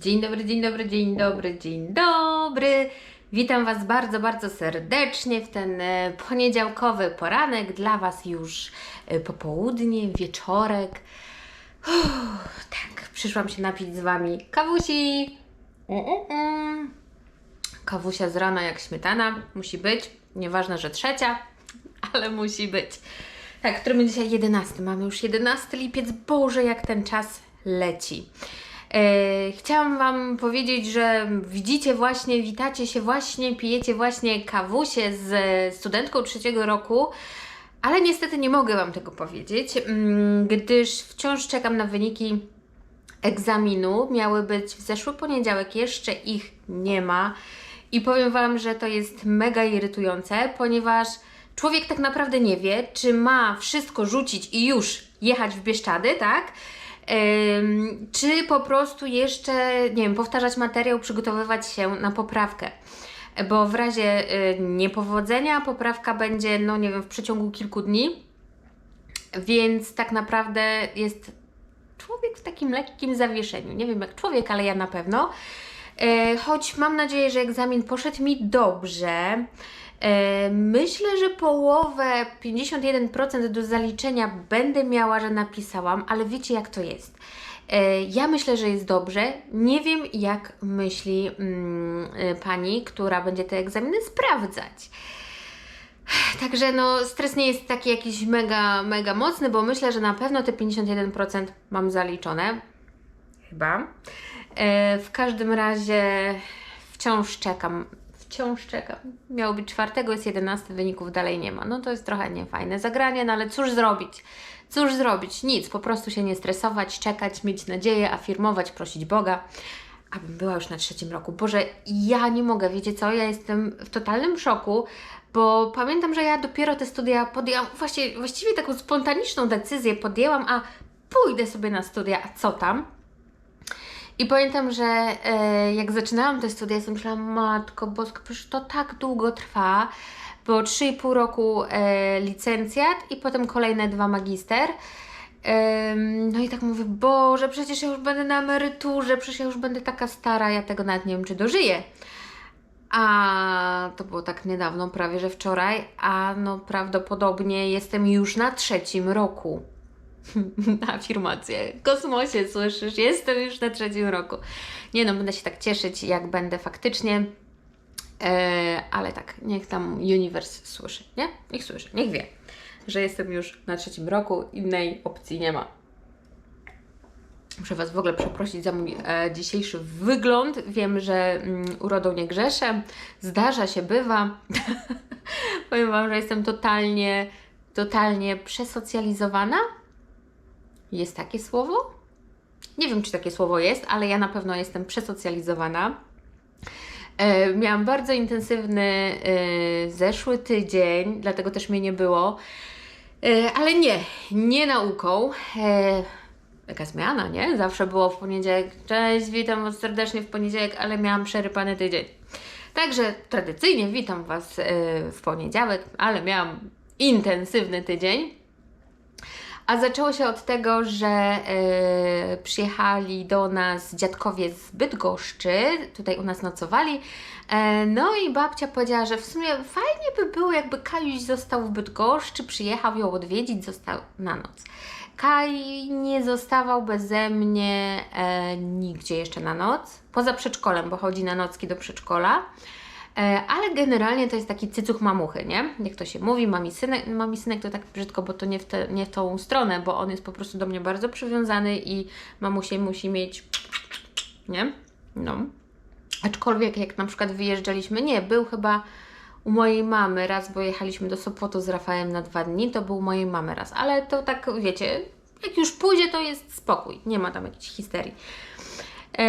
Dzień dobry, dzień dobry, dzień dobry, dzień dobry. Witam Was bardzo, bardzo serdecznie w ten e, poniedziałkowy poranek. Dla Was już e, popołudnie, wieczorek. Uff, tak, przyszłam się napić z Wami kawusi. Kawusia z rana jak śmietana. Musi być. Nieważne, że trzecia, ale musi być. Tak, którym dzisiaj 11. Mamy już 11 lipiec. Boże, jak ten czas leci. E, chciałam Wam powiedzieć, że widzicie właśnie, witacie się właśnie, pijecie właśnie kawusie z studentką trzeciego roku, ale niestety nie mogę Wam tego powiedzieć, mm, gdyż wciąż czekam na wyniki egzaminu. Miały być w zeszły poniedziałek, jeszcze ich nie ma. I powiem Wam, że to jest mega irytujące, ponieważ człowiek tak naprawdę nie wie, czy ma wszystko rzucić i już jechać w Bieszczady, tak? Czy po prostu jeszcze, nie wiem, powtarzać materiał, przygotowywać się na poprawkę. Bo w razie y, niepowodzenia poprawka będzie, no nie wiem, w przeciągu kilku dni, więc tak naprawdę jest człowiek w takim lekkim zawieszeniu. Nie wiem jak człowiek, ale ja na pewno. E, choć mam nadzieję, że egzamin poszedł mi dobrze. E, myślę, że połowę, 51% do zaliczenia będę miała, że napisałam, ale wiecie jak to jest. E, Ja myślę, że jest dobrze. Nie wiem, jak myśli mm, e, pani, która będzie te egzaminy sprawdzać. Także no, stres nie jest taki jakiś mega, mega mocny, bo myślę, że na pewno te 51% mam zaliczone. Chyba. W każdym razie wciąż czekam. Wciąż czekam. Miało być czwartego, jest 11, wyników dalej nie ma. No to jest trochę niefajne zagranie, no ale cóż zrobić? Cóż zrobić? Nic, po prostu się nie stresować, czekać, mieć nadzieję, afirmować, prosić Boga, abym była już na trzecim roku. Boże, ja nie mogę, wiecie co? Ja jestem w totalnym szoku, bo pamiętam, że ja dopiero te studia podjęłam, właśnie, właściwie taką spontaniczną decyzję podjęłam, a pójdę sobie na studia, a co tam? I pamiętam, że e, jak zaczynałam te studia, sobie myślałam, matko bosko, przecież to tak długo trwa, bo 3,5 roku e, licencjat i potem kolejne dwa magister. Em, no i tak mówię, Boże, przecież ja już będę na emeryturze, przecież ja już będę taka stara, ja tego nawet nie wiem, czy dożyję. A to było tak niedawno, prawie że wczoraj, a no prawdopodobnie jestem już na trzecim roku. Afirmacje. Kosmosie, słyszysz? Jestem już na trzecim roku. Nie no, będę się tak cieszyć, jak będę faktycznie. E, ale tak, niech tam uniwers słyszy, nie? Niech słyszy, niech wie, że jestem już na trzecim roku, innej opcji nie ma. Muszę Was w ogóle przeprosić za mój e, dzisiejszy wygląd. Wiem, że mm, urodą nie grzeszę. Zdarza się, bywa. Powiem Wam, że jestem totalnie, totalnie przesocjalizowana. Jest takie słowo? Nie wiem, czy takie słowo jest, ale ja na pewno jestem przesocjalizowana. E, miałam bardzo intensywny e, zeszły tydzień, dlatego też mnie nie było. E, ale nie, nie nauką. E, Jaka zmiana, nie? Zawsze było w poniedziałek. Cześć, witam Was serdecznie w poniedziałek, ale miałam przerypany tydzień. Także tradycyjnie witam Was w poniedziałek, ale miałam intensywny tydzień. A zaczęło się od tego, że e, przyjechali do nas dziadkowie z Bydgoszczy, tutaj u nas nocowali. E, no i babcia powiedziała, że w sumie fajnie by było, jakby Kajuś został w Bydgoszczy, przyjechał ją odwiedzić, został na noc. Kaj nie zostawał beze mnie e, nigdzie jeszcze na noc, poza przedszkolem, bo chodzi na nocki do przedszkola. E, ale generalnie to jest taki cycuch mamuchy, nie? Jak to się mówi, mami synek, mami synek to tak brzydko, bo to nie w, te, nie w tą stronę, bo on jest po prostu do mnie bardzo przywiązany i mamusie musi mieć, nie? No. Aczkolwiek jak na przykład wyjeżdżaliśmy, nie, był chyba u mojej mamy raz, bo jechaliśmy do Sopotu z Rafałem na dwa dni, to był u mojej mamy raz, ale to tak, wiecie, jak już pójdzie, to jest spokój, nie ma tam jakiejś histerii. E,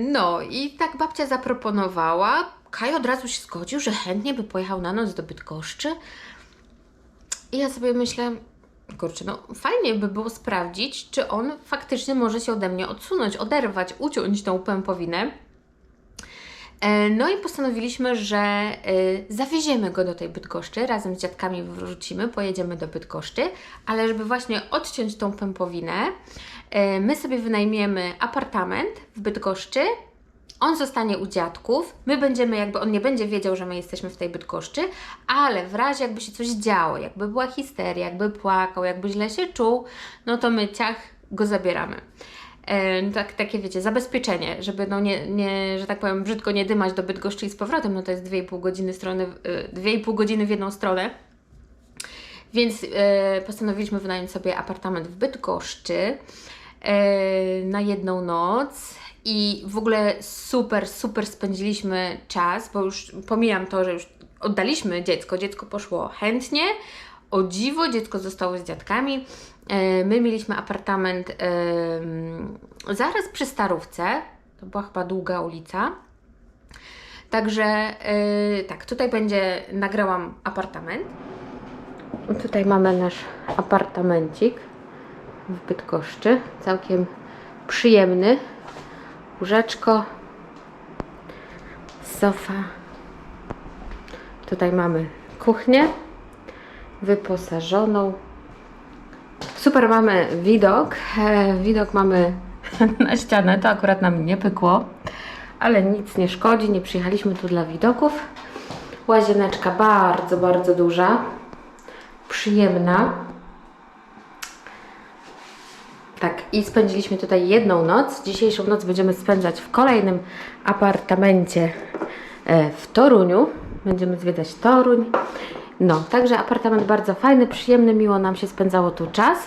no i tak babcia zaproponowała. Kaj od razu się zgodził, że chętnie by pojechał na noc do Bydgoszczy. I ja sobie myślę, kurczę, no fajnie by było sprawdzić, czy on faktycznie może się ode mnie odsunąć, oderwać, uciąć tą pępowinę. E, No i postanowiliśmy, że e, zawieziemy go do tej Bydgoszczy, razem z dziadkami wrócimy, pojedziemy do Bydgoszczy, ale żeby właśnie odciąć tą pępowinę, E, My sobie wynajmiemy apartament w Bydgoszczy. On zostanie u dziadków. My będziemy jakby, on nie będzie wiedział, że my jesteśmy w tej Bydgoszczy, ale w razie jakby się coś działo, jakby była histeria, jakby płakał, jakby źle się czuł, no to my ciach go zabieramy. E, tak, takie wiecie, zabezpieczenie, żeby no nie, nie, że tak powiem, brzydko nie dymać do Bydgoszczy i z powrotem, no to jest 2,5 godziny, strony, y, 2,5 godziny w jedną stronę. Więc e, postanowiliśmy wynająć sobie apartament w Bydgoszczy e, na jedną noc i w ogóle super, super spędziliśmy czas, bo już pomijam to, że już oddaliśmy dziecko, dziecko poszło chętnie, o dziwo, dziecko zostało z dziadkami. E, My mieliśmy apartament zaraz przy Starówce, to była chyba długa ulica. Także e, tak, tutaj będzie, nagrałam apartament. Tutaj mamy nasz apartamencik w Bydgoszczy, całkiem przyjemny. Łóżeczko, sofa. Tutaj mamy kuchnię wyposażoną. Super mamy widok. E, widok mamy na ścianę, to akurat nam nie pykło, ale nic nie szkodzi, nie przyjechaliśmy tu dla widoków. Łazieneczka bardzo, bardzo duża, przyjemna. Tak, i spędziliśmy tutaj jedną noc. Dzisiejszą noc będziemy spędzać w kolejnym apartamencie e, w Toruniu. Będziemy zwiedzać Toruń. No, także apartament bardzo fajny, przyjemny, miło nam się spędzało tu czas.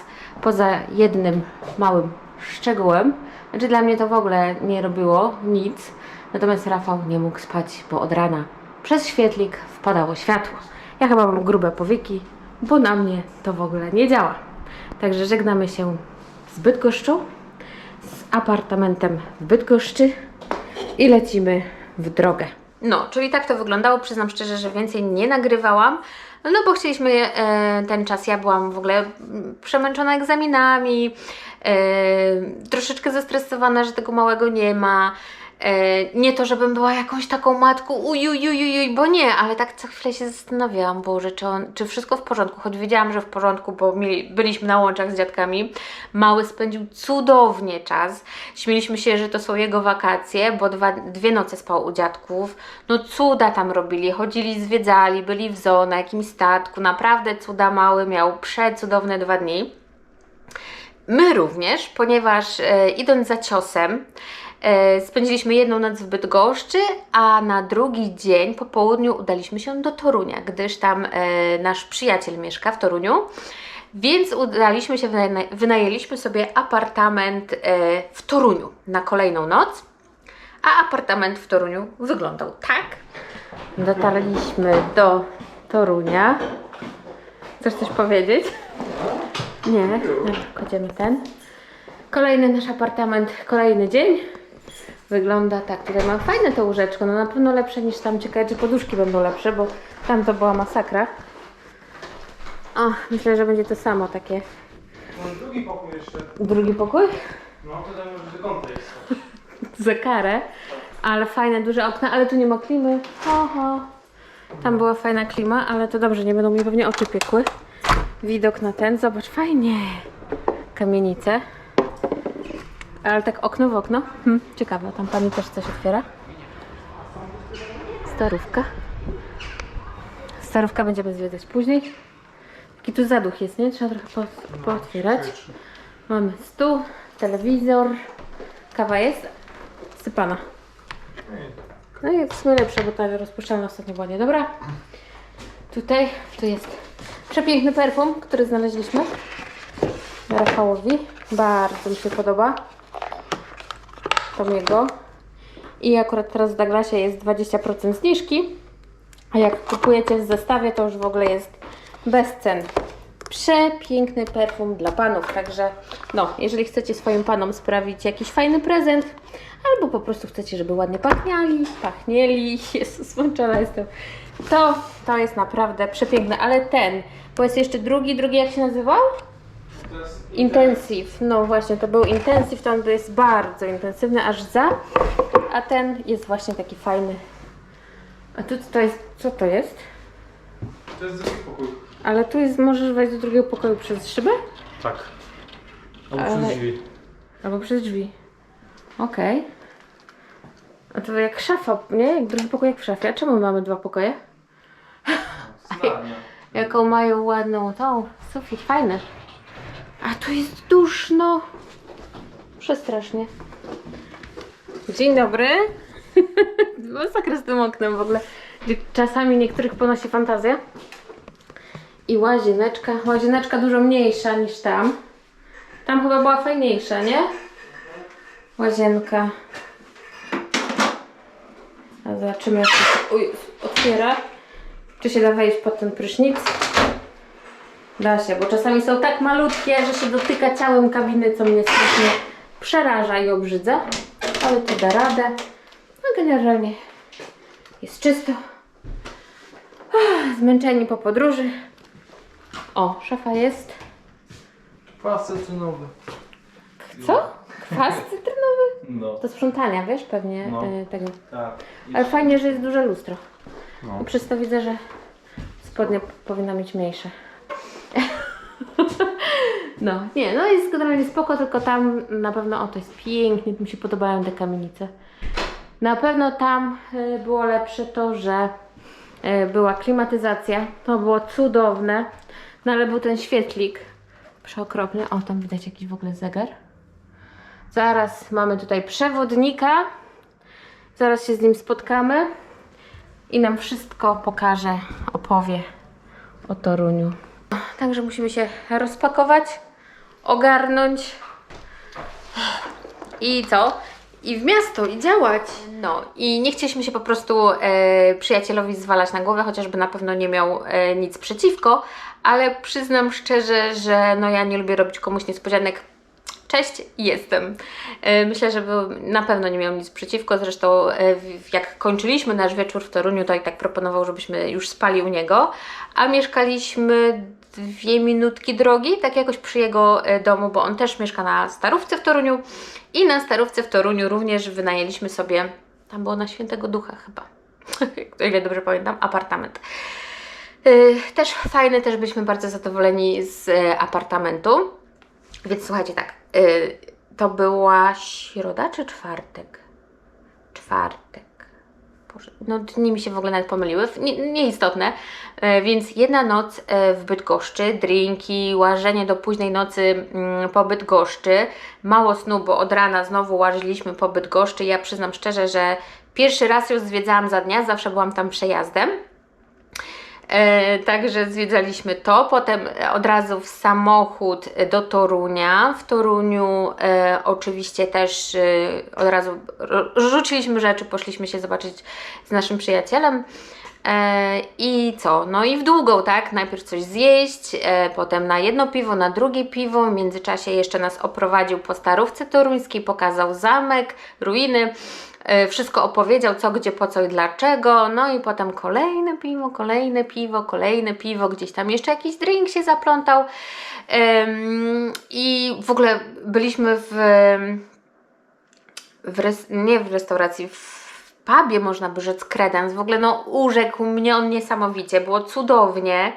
Poza jednym małym szczegółem. Znaczy dla mnie to w ogóle nie robiło nic. Natomiast Rafał nie mógł spać, bo od rana przez świetlik wpadało światło. Ja chyba mam grube powieki, bo na mnie to w ogóle nie działa. Także żegnamy się z Bydgoszczą, z apartamentem w Bydgoszczy i lecimy w drogę. No, czyli tak to wyglądało. Przyznam szczerze, że więcej nie nagrywałam. No bo chcieliśmy e, ten czas, ja byłam w ogóle mm, przemęczona egzaminami, e, troszeczkę zestresowana, że tego małego nie ma. E, nie to, żebym była jakąś taką matką, ujujujujuj, bo nie, ale tak co chwilę się zastanawiałam, Boże, czy, on, czy wszystko w porządku, choć wiedziałam, że w porządku, bo mieli, byliśmy na łączach z dziadkami. Mały spędził cudownie czas. Śmieliśmy się, że to są jego wakacje, bo dwa, dwie noce spał u dziadków. No cuda tam robili, chodzili, zwiedzali, byli w zoo, na jakimś statku. Naprawdę cuda mały miał przecudowne dwa dni. My również, ponieważ e, idąc za ciosem, spędziliśmy jedną noc w Bydgoszczy, a na drugi dzień po południu udaliśmy się do Torunia, gdyż tam e, nasz przyjaciel mieszka w Toruniu. Więc udaliśmy się, wyna- wynajęliśmy sobie apartament e, w Toruniu na kolejną noc. A apartament w Toruniu wyglądał tak. Dotarliśmy do Torunia. Chcesz coś powiedzieć? Nie, no, kładziemy ten. Kolejny nasz apartament, kolejny dzień. Wygląda tak. Tutaj mam fajne to łóżeczko, no na pewno lepsze niż tam. Ciekawe, czy poduszki będą lepsze, bo tam to była masakra. O, myślę, że będzie to samo takie. Mam drugi pokój jeszcze. Drugi pokój? No to tam już wykąte jest. Za karę. Ale fajne, duże okna, ale tu nie ma klimy. Oho. Tam była fajna klima, ale to dobrze, nie będą mi pewnie oczy piekły. Widok na ten, zobacz, fajnie. Kamienice. Ale tak okno w okno. Hm, ciekawe, tam pani też coś otwiera. Starówka. Starówka będziemy zwiedzać później. Taki tu zaduch jest, nie? Trzeba trochę po, pootwierać. Mamy stół, telewizor. Kawa jest sypana. No i w sumie lepsze, bo ta rozpuszczalna ostatnio była niedobra. Tutaj, tu jest przepiękny perfum, który znaleźliśmy Rafałowi. Bardzo mi się podoba. Tomiego. I akurat teraz w Douglasie jest 20% zniżki. A jak kupujecie w zestawie, to już w ogóle jest bez cen. Przepiękny perfum dla panów, także no, jeżeli chcecie swoim panom sprawić jakiś fajny prezent, albo po prostu chcecie, żeby ładnie pachniali, pachnieli, Jezus, zmęczona jestem, to to jest naprawdę przepiękne, ale ten, bo jest jeszcze drugi, drugi jak się nazywał? Intensive, no właśnie, to był Intensive, to on jest bardzo intensywny, aż za, a ten jest właśnie taki fajny. A tu to jest, co to jest? To jest drugi pokój. Ale tu jest, możesz wejść do drugiego pokoju przez szybę? Tak. Albo Ale- przez drzwi. Albo przez drzwi. Okej. A to jak szafa, nie? Jak drugi pokój jak w szafie. A czemu mamy dwa pokoje? Znania. Jaką mają ładną tą sufit, fajne. A tu jest duszno. Przestrasznie. Dzień dobry. Masakra z tym oknem w ogóle. Czasami niektórych ponosi fantazja. I łazieneczka. Łazieneczka dużo mniejsza niż tam. Tam chyba była fajniejsza, nie? Łazienka. A zobaczymy jak się otwiera. Czy się da wejść pod ten prysznic? Da się, bo czasami są tak malutkie, że się dotyka ciałem kabiny, co mnie strasznie przeraża i obrzydza. Ale to da radę. No generalnie jest czysto. Ach, Zmęczeni po podróży. O, szafa jest. Kwas cytrynowy. Co? Kwas cytrynowy? No. Do sprzątania, wiesz, pewnie No. e, tego. Tak. Ale fajnie, że jest duże lustro. No. Przez to widzę, że spodnie p- powinna mieć mniejsze. No, nie, no jest generalnie spoko, tylko tam na pewno, o to jest pięknie, mi się podobają te kamienice. Na pewno tam y, było lepsze to, że y, była klimatyzacja, to było cudowne, no ale był ten świetlik przeokropny. O, tam widać jakiś w ogóle zegar. Zaraz mamy tutaj przewodnika, zaraz się z nim spotkamy i nam wszystko pokaże, opowie o Toruniu. Także musimy się rozpakować, ogarnąć i co? I w miasto, i działać. No i nie chcieliśmy się po prostu e, przyjacielowi zwalać na głowę, chociażby na pewno nie miał e, nic przeciwko, ale przyznam szczerze, że no ja nie lubię robić komuś niespodzianek. Cześć, jestem. E, Myślę, że był, na pewno nie miał nic przeciwko. Zresztą, e, w- jak kończyliśmy nasz wieczór w Toruniu, to i tak proponował, żebyśmy już spali u niego, a mieszkaliśmy dwie minutki drogi, tak jakoś przy jego e, domu, bo on też mieszka na Starówce w Toruniu i na Starówce w Toruniu również wynajęliśmy sobie, tam było na Świętego Ducha chyba, o ile dobrze pamiętam, apartament. Y, Też fajny, też byliśmy bardzo zadowoleni z e, apartamentu. Więc słuchajcie, tak, to była środa czy czwartek? Czwartek. Boże, no dni mi się w ogóle nawet pomyliły, nie, nieistotne. E, Więc jedna noc e, w Bydgoszczy, drinki, łażenie do późnej nocy mm, po Bydgoszczy. Mało snu, bo od rana znowu łażyliśmy po Bydgoszczy. Ja przyznam szczerze, że pierwszy raz ją zwiedzałam za dnia, zawsze byłam tam przejazdem. E, także zwiedzaliśmy to. Potem od razu w samochód do Torunia. W Toruniu e, oczywiście też e, od razu rzuciliśmy rzeczy, poszliśmy się zobaczyć z naszym przyjacielem. E, I co? No i w długą, tak? Najpierw coś zjeść, e, potem na jedno piwo, na drugie piwo. W międzyczasie jeszcze nas oprowadził po starówce toruńskiej, pokazał zamek, ruiny. E, Wszystko opowiedział, co, gdzie, po co i dlaczego. No i potem kolejne piwo, kolejne piwo, kolejne piwo, gdzieś tam jeszcze jakiś drink się zaplątał. I w ogóle byliśmy w, w res, nie w restauracji, w pubie można by rzec kredens. W ogóle no urzekł mnie on niesamowicie, było cudownie.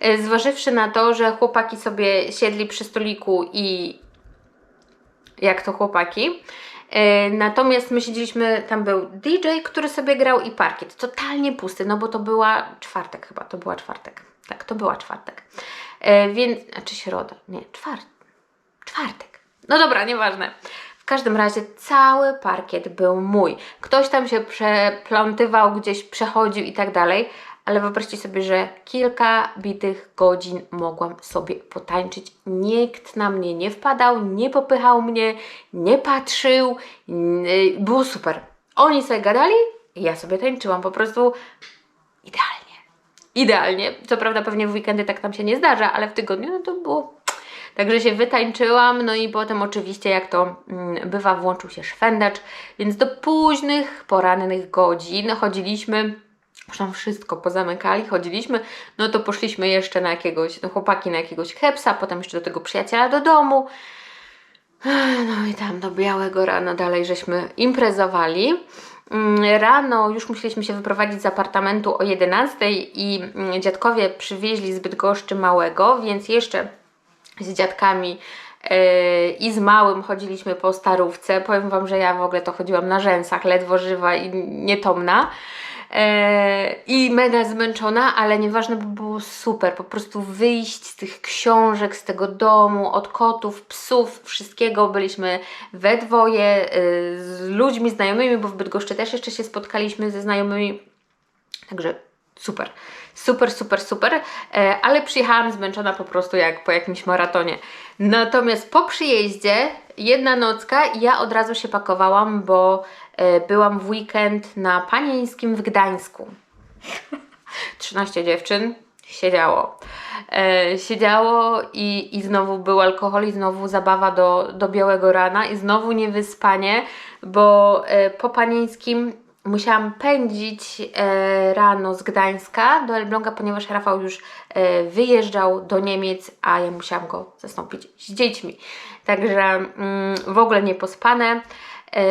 E, Zważywszy na to, że chłopaki sobie siedli przy stoliku i jak to chłopaki. E, Natomiast my siedzieliśmy, tam był DJ, który sobie grał i parkiet. Totalnie pusty, no bo to była czwartek chyba, to była czwartek. Tak, to była czwartek. E, Więc, czy środa? Nie, czwartek. Czwartek. No dobra, nieważne. Każdym razie cały parkiet był mój. Ktoś tam się przeplątywał, gdzieś przechodził i tak dalej, ale wyobraźcie sobie, że kilka bitych godzin mogłam sobie potańczyć. Nikt na mnie nie wpadał, nie popychał mnie, nie patrzył. n- Było super. Oni sobie gadali ja sobie tańczyłam. Po prostu idealnie. Idealnie. Co prawda pewnie w weekendy tak tam się nie zdarza, ale w tygodniu no to było Także się wytańczyłam, no i potem oczywiście, jak to mm, bywa, włączył się szwendacz, więc do późnych, porannych godzin chodziliśmy, już tam wszystko pozamykali, chodziliśmy, no to poszliśmy jeszcze na jakiegoś, no chłopaki na jakiegoś hepsa, potem jeszcze do tego przyjaciela do domu, no i tam do białego rana dalej żeśmy imprezowali. Mm, Rano już musieliśmy się wyprowadzić z apartamentu o 11 i mm, dziadkowie przywieźli z Bydgoszczy małego, więc jeszcze z dziadkami Yy, I z małym chodziliśmy po starówce. Powiem Wam, że ja w ogóle to chodziłam na rzęsach, ledwo żywa i nietomna. Yy, I mega zmęczona, ale nieważne, bo było super. Po prostu wyjść z tych książek, z tego domu, od kotów, psów, wszystkiego. Byliśmy we dwoje yy, z ludźmi znajomymi, bo w Bydgoszczy też jeszcze się spotkaliśmy ze znajomymi. Także super. Super, super, super, e, ale przyjechałam zmęczona po prostu jak po jakimś maratonie. Natomiast po przyjeździe, jedna nocka, ja od razu się pakowałam, bo e, byłam w weekend na Panieńskim w Gdańsku. 13 dziewczyn siedziało. E, siedziało i, i znowu był alkohol, i znowu zabawa do, do białego rana, i znowu niewyspanie, bo e, po Panieńskim musiałam pędzić e, rano z Gdańska do Elbląga, ponieważ Rafał już e, wyjeżdżał do Niemiec, a ja musiałam go zastąpić z dziećmi. Także mm, w ogóle nie pospane. E,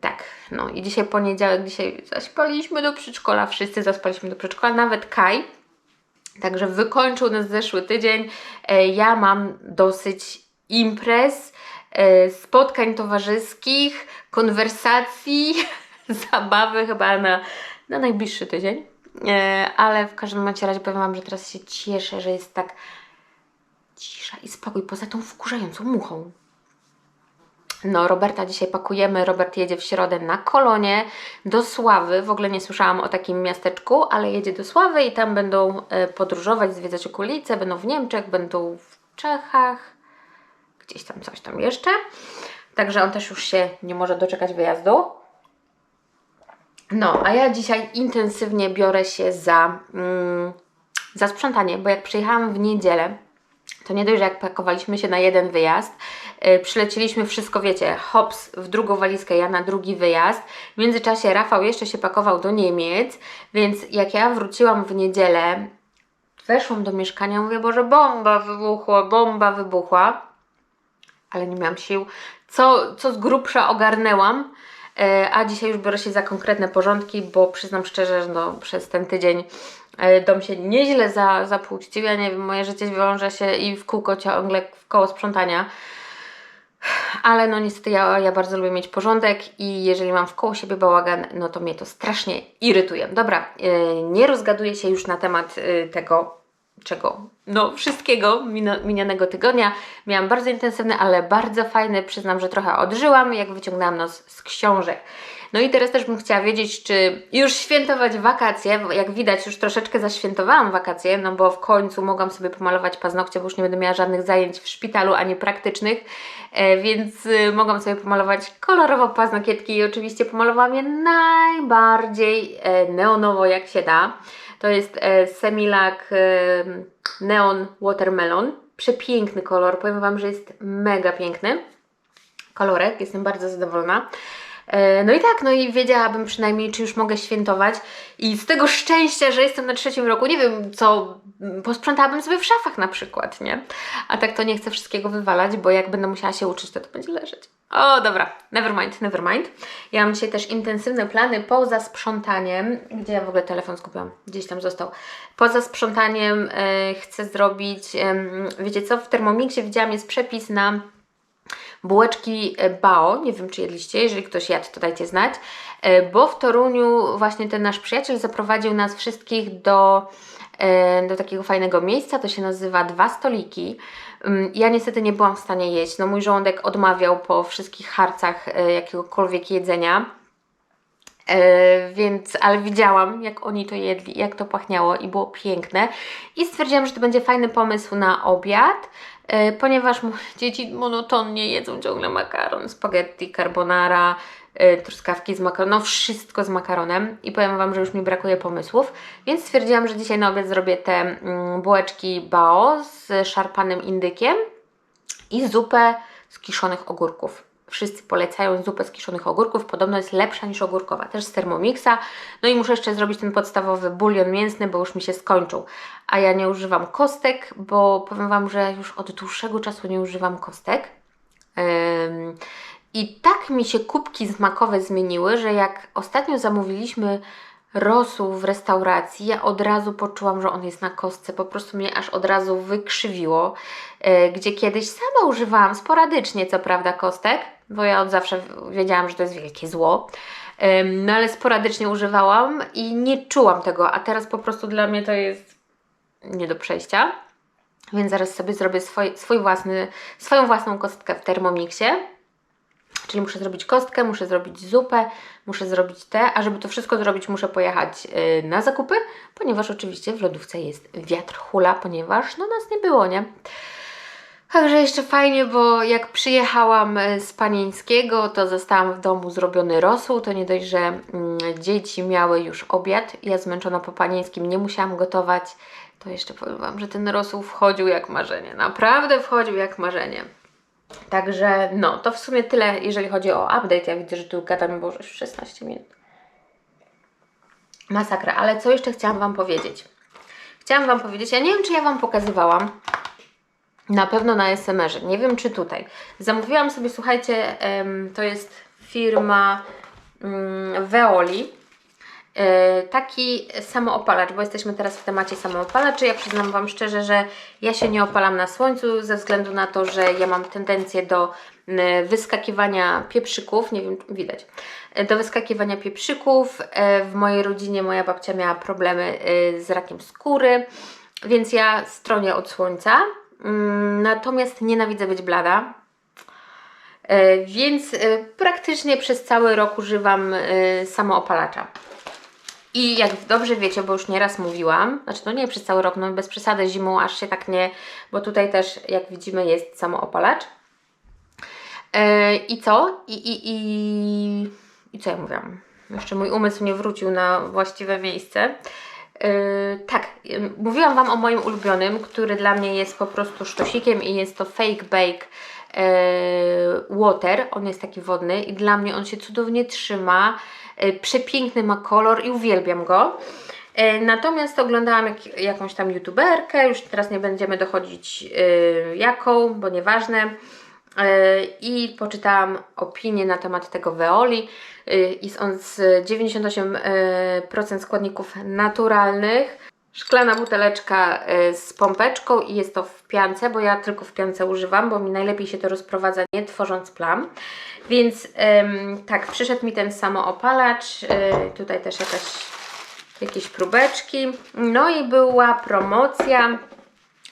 tak, no i dzisiaj poniedziałek, dzisiaj zaspaliśmy do przedszkola, wszyscy zaspaliśmy do przedszkola, nawet Kaj. Także wykończył nas zeszły tydzień. E, ja mam dosyć imprez, e, spotkań towarzyskich, konwersacji, zabawy chyba na, na najbliższy tydzień. E, ale w każdym razie powiem Wam, że teraz się cieszę, że jest tak cisza i spokój poza tą wkurzającą muchą. No, Roberta dzisiaj pakujemy. Robert jedzie w środę na kolonie do Sławy. W ogóle nie słyszałam o takim miasteczku, ale jedzie do Sławy i tam będą e, podróżować, zwiedzać okolice. Będą w Niemczech, będą w Czechach, gdzieś tam coś tam jeszcze. Także on też już się nie może doczekać wyjazdu. No, a ja dzisiaj intensywnie biorę się za, mm, za sprzątanie, bo jak przyjechałam w niedzielę, to nie dość, że jak pakowaliśmy się na jeden wyjazd, yy, przylecieliśmy wszystko, wiecie, hops w drugą walizkę, ja na drugi wyjazd. W międzyczasie Rafał jeszcze się pakował do Niemiec, więc jak ja wróciłam w niedzielę, weszłam do mieszkania, mówię, Boże, bomba wybuchła, bomba wybuchła, ale nie miałam sił. Co, co z grubsza ogarnęłam, a dzisiaj już biorę się za konkretne porządki, bo przyznam szczerze, że no, przez ten tydzień e, dom się nieźle za, zapłucił. Ja nie wiem, moje życie wiąże się i w kółko ciągle w koło sprzątania. Ale no niestety ja, ja bardzo lubię mieć porządek i jeżeli mam w koło siebie bałagan, no to mnie to strasznie irytuje. Dobra, e, nie rozgaduję się już na temat tego, czego, no wszystkiego minionego tygodnia. Miałam bardzo intensywny, ale bardzo fajny. Przyznam, że trochę odżyłam, jak wyciągnęłam nos z książek. No i teraz też bym chciała wiedzieć, czy już świętować wakacje. Jak widać, już troszeczkę zaświętowałam wakacje, no bo w końcu mogłam sobie pomalować paznokcie, bo już nie będę miała żadnych zajęć w szpitalu, ani praktycznych, e, więc y, mogłam sobie pomalować kolorowo paznokietki i oczywiście pomalowałam je najbardziej e, neonowo, jak się da. To jest e, Semilak e, Neon Watermelon. Przepiękny kolor. Powiem Wam, że jest mega piękny kolorek. Jestem bardzo zadowolona. E, No i tak, no i wiedziałabym przynajmniej, czy już mogę świętować. I z tego szczęścia, że jestem na trzecim roku, nie wiem co, m, posprzątałabym sobie w szafach na przykład, nie? A tak to nie chcę wszystkiego wywalać, bo jak będę musiała się uczyć, to to będzie leżeć. O, dobra, never mind, never mind. Ja mam dzisiaj też intensywne plany poza sprzątaniem. Gdzie ja w ogóle telefon skupiłam? Gdzieś tam został. Poza sprzątaniem e, chcę zrobić, wiecie co, w Thermomixie widziałam, jest przepis na bułeczki e, Bao. Nie wiem, czy jedliście. Jeżeli ktoś jadł, to dajcie znać. E, Bo w Toruniu właśnie ten nasz przyjaciel zaprowadził nas wszystkich do, e, do takiego fajnego miejsca. To się nazywa Dwa Stoliki. Ym, Ja niestety nie byłam w stanie jeść. No mój żołądek odmawiał po wszystkich harcach jakiegokolwiek jedzenia. Więc, ale widziałam, jak oni to jedli, jak to pachniało i było piękne. I stwierdziłam, że to będzie fajny pomysł na obiad, ponieważ moje dzieci monotonnie jedzą ciągle makaron, spaghetti, carbonara, e, truskawki z makaronem, no wszystko z makaronem i powiem Wam, że już mi brakuje pomysłów, więc stwierdziłam, że dzisiaj na obiad zrobię te mm, bułeczki bao z szarpanym indykiem i zupę z kiszonych ogórków. Wszyscy polecają zupę z kiszonych ogórków, podobno jest lepsza niż ogórkowa, też z Thermomixa. No i muszę jeszcze zrobić ten podstawowy bulion mięsny, bo już mi się skończył. A ja nie używam kostek, bo powiem Wam, że już od dłuższego czasu nie używam kostek. Ym, I tak mi się kubki smakowe zmieniły, że jak ostatnio zamówiliśmy rosół w restauracji, ja od razu poczułam, że on jest na kostce. Po prostu mnie aż od razu wykrzywiło. E, Gdzie kiedyś sama używałam sporadycznie, co prawda, kostek, bo ja od zawsze wiedziałam, że to jest wielkie zło. No ale sporadycznie używałam i nie czułam tego, a teraz po prostu dla mnie to jest nie do przejścia. Więc zaraz sobie zrobię swój, swój własny, swoją własną kostkę w Thermomixie. Czyli muszę zrobić kostkę, muszę zrobić zupę, muszę zrobić te, a żeby to wszystko zrobić, muszę pojechać y, na zakupy, ponieważ oczywiście w lodówce jest wiatr hula, ponieważ no nas nie było, nie? Także jeszcze fajnie, bo jak przyjechałam y, z Panieńskiego, to zostałam w domu zrobiony rosół. To nie dość, że mm, dzieci miały już obiad. Ja zmęczona po panieńskim nie musiałam gotować. To jeszcze powiem Wam, że ten rosół wchodził jak marzenie. Naprawdę wchodził jak marzenie. Także no, to w sumie tyle, jeżeli chodzi o update. Ja widzę, że tu gadamy, bo już 16 minut. Masakra, ale co jeszcze chciałam Wam powiedzieć? Chciałam Wam powiedzieć, ja nie wiem, czy ja Wam pokazywałam, na pewno na SMR-ze, nie wiem, czy tutaj. Zamówiłam sobie, słuchajcie, to jest firma mm, Veoli. E, taki samoopalacz, bo jesteśmy teraz w temacie samoopalaczy. Ja przyznam Wam szczerze, że ja się nie opalam na słońcu ze względu na to, że ja mam tendencję do wyskakiwania pieprzyków, nie wiem, widać, e, do wyskakiwania pieprzyków. E, W mojej rodzinie moja babcia miała problemy z rakiem skóry, więc ja stronię od słońca. Mm, Natomiast nienawidzę być blada. Więc praktycznie przez cały rok używam samoopalacza. I jak dobrze wiecie, bo już nieraz mówiłam, znaczy no nie przez cały rok, no bez przesady zimą aż się tak nie, bo tutaj też jak widzimy jest samoopalacz. E, I co? I, i, i, I co ja mówiłam? Jeszcze mój umysł nie wrócił na właściwe miejsce. Yy, tak, yy, mówiłam Wam o moim ulubionym, który dla mnie jest po prostu sztosikiem i jest to Fake Bake yy, Water. On jest taki wodny i dla mnie on się cudownie trzyma. Yy, przepiękny ma kolor i uwielbiam go. Yy, Natomiast oglądałam jak, jakąś tam youtuberkę, już teraz nie będziemy dochodzić yy, jaką, bo nieważne. Yy, I poczytałam opinię na temat tego Veoli. Yy, Jest on z 98% składników naturalnych. Szklana buteleczka z pompeczką i jest to piance, bo ja tylko w piance używam, bo mi najlepiej się to rozprowadza nie tworząc plam. Więc ym, tak, przyszedł mi ten samoopalacz. Yy, tutaj też jakaś, jakieś próbeczki. No i była promocja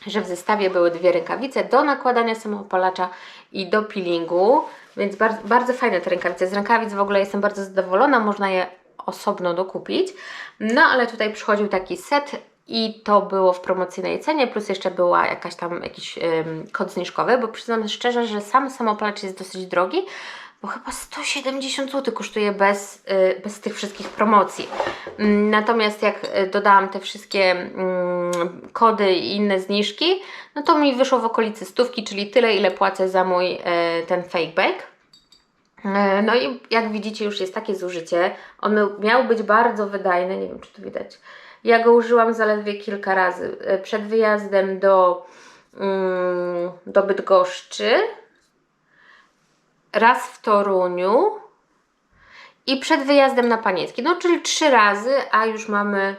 że w zestawie były dwie rękawice do nakładania samoopalacza i do peelingu, więc bardzo, bardzo fajne te rękawice. Z rękawic w ogóle jestem bardzo zadowolona, można je osobno dokupić. No ale tutaj przychodził taki set i to było w promocyjnej cenie, plus jeszcze była jakaś tam jakiś ym, kod zniżkowy, bo przyznam szczerze, że sam samoopalacz jest dosyć drogi, bo chyba 170 zł kosztuje bez, y, bez tych wszystkich promocji. Mm, Natomiast jak y, dodałam te wszystkie mm, kody i inne zniżki, no to mi wyszło w okolicy stówki, czyli tyle, ile płacę za mój y, ten fake bake. E, No i jak widzicie już jest takie zużycie. On miał być bardzo wydajny, nie wiem czy tu widać. Ja go użyłam zaledwie kilka razy. E, Przed wyjazdem do, mm, do Bydgoszczy, raz w Toruniu i przed wyjazdem na Panieński. No czyli trzy razy, a już mamy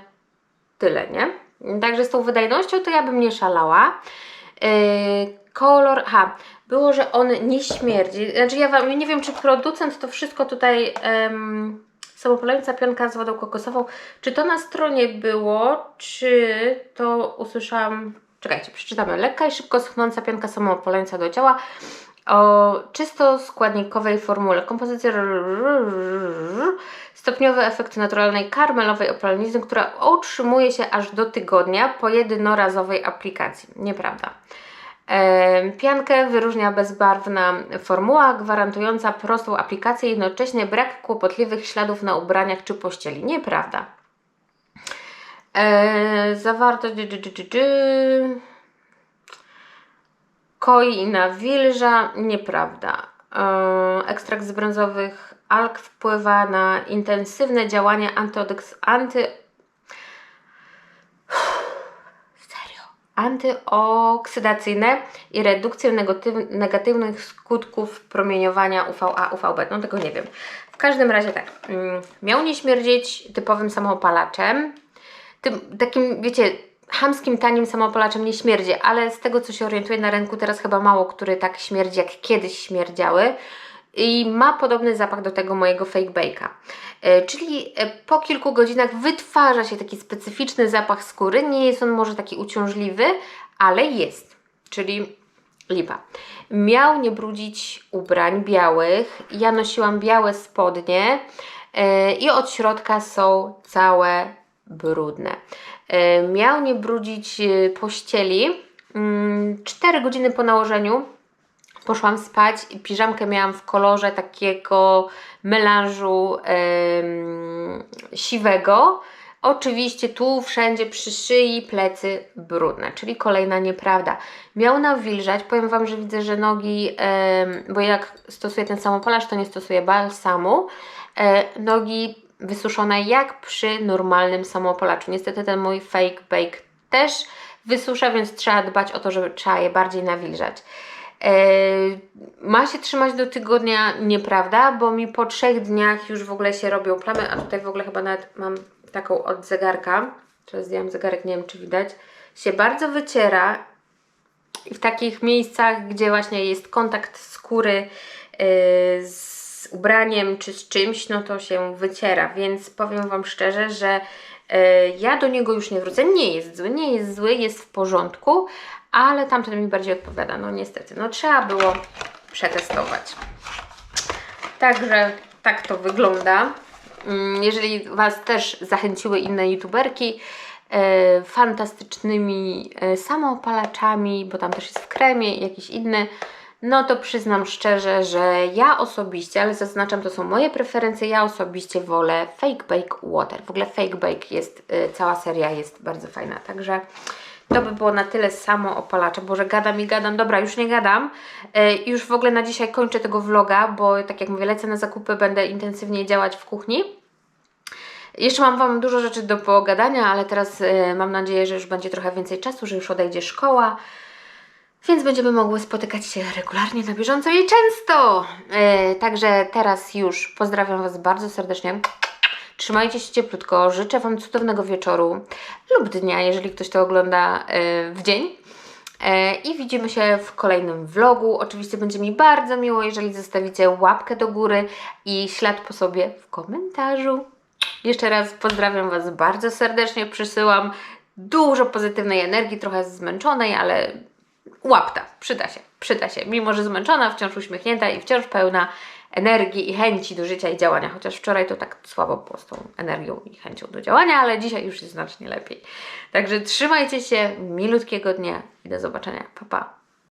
tyle, nie? Także z tą wydajnością to ja bym nie szalała. Yy, kolor, aha, było, że on nie śmierdzi. Znaczy ja wam, nie wiem, czy producent to wszystko tutaj samopalająca pionka z wodą kokosową, czy to na stronie było, czy to usłyszałam, czekajcie, przeczytamy. Lekka i szybko schnąca pionka samopalająca do ciała o czysto składnikowej formule. Kompozycja stopniowy efekt naturalnej karmelowej opalenizny, która utrzymuje się aż do tygodnia po jednorazowej aplikacji. Nieprawda. Piankę wyróżnia bezbarwna formuła gwarantująca prostą aplikację i jednocześnie brak kłopotliwych śladów na ubraniach czy pościeli. Nieprawda. E, zawartość. dy, dy, dy, dy. Koi i nawilża. Nieprawda. E, ekstrakt z brązowych alg wpływa na intensywne działanie antyodyks- Antyoksydacyjne i redukcję negatyw- negatywnych skutków promieniowania UVA, UVB. No tego nie wiem. W każdym razie tak, mm, miał nie śmierdzieć typowym samoopalaczem, tym takim, wiecie, chamskim, tanim samoopalaczem nie śmierdzi, ale z tego, co się orientuję na rynku, teraz chyba mało, który tak śmierdzi, jak kiedyś śmierdziały. I ma podobny zapach do tego mojego fake bake'a. E, Czyli e, po kilku godzinach wytwarza się taki specyficzny zapach skóry. Nie jest on może taki uciążliwy, ale jest. Czyli lipa. Miał nie brudzić ubrań białych. Ja nosiłam białe spodnie e, i od środka są całe brudne. Miał nie brudzić pościeli. 4 godziny po nałożeniu poszłam spać i piżamkę miałam w kolorze takiego melanżu em, siwego. Oczywiście tu wszędzie przy szyi, plecy brudne, czyli kolejna nieprawda. Miał nawilżać, powiem Wam, że widzę, że nogi, bo jak stosuję ten samopalasz, to nie stosuję balsamu, e, nogi wysuszone jak przy normalnym samopalaczu. Niestety ten mój fake bake też wysusza, więc trzeba dbać o to, żeby trzeba je bardziej nawilżać. E, ma się trzymać do tygodnia, nieprawda, bo mi po trzech dniach już w ogóle się robią plamy, a tutaj w ogóle chyba nawet mam taką od zegarka, teraz zdjęłam zegarek, nie wiem czy widać, się bardzo wyciera i w takich miejscach, gdzie właśnie jest kontakt skóry e, z ubraniem czy z czymś, no to się wyciera, więc powiem Wam szczerze, że e, ja do niego już nie wrócę. Nie jest zły, nie jest zły, jest w porządku, ale tamten mi bardziej odpowiada. No niestety, no trzeba było przetestować. Także tak to wygląda. Mm, Jeżeli Was też zachęciły inne youtuberki e, fantastycznymi e, samoopalaczami, bo tam też jest w kremie jakiś inny, no to przyznam szczerze, że ja osobiście, ale zaznaczam, to są moje preferencje, ja osobiście wolę Fake Bake Water. W ogóle Fake Bake jest, e, cała seria jest bardzo fajna, także to by było na tyle samo opalacza. Boże, gadam i gadam. Dobra, już nie gadam. E, już w ogóle na dzisiaj kończę tego vloga, bo tak jak mówię, lecę na zakupy, będę intensywnie działać w kuchni. Jeszcze mam Wam dużo rzeczy do pogadania, ale teraz e, mam nadzieję, że już będzie trochę więcej czasu, że już odejdzie szkoła. Więc będziemy mogły spotykać się regularnie, na bieżąco i często. E, także teraz już pozdrawiam Was bardzo serdecznie. Trzymajcie się cieplutko, życzę Wam cudownego wieczoru lub dnia, jeżeli ktoś to ogląda e, w dzień. E, I widzimy się w kolejnym vlogu. Oczywiście będzie mi bardzo miło, jeżeli zostawicie łapkę do góry i ślad po sobie w komentarzu. Jeszcze raz pozdrawiam Was bardzo serdecznie. Przysyłam dużo pozytywnej energii, trochę zmęczonej, ale łapta, przyda się, przyda się. Mimo, że zmęczona, wciąż uśmiechnięta i wciąż pełna energii i chęci do życia i działania. Chociaż wczoraj to tak słabo było z tą energią i chęcią do działania, ale dzisiaj już jest znacznie lepiej. Także trzymajcie się, milutkiego dnia i do zobaczenia. Pa, pa.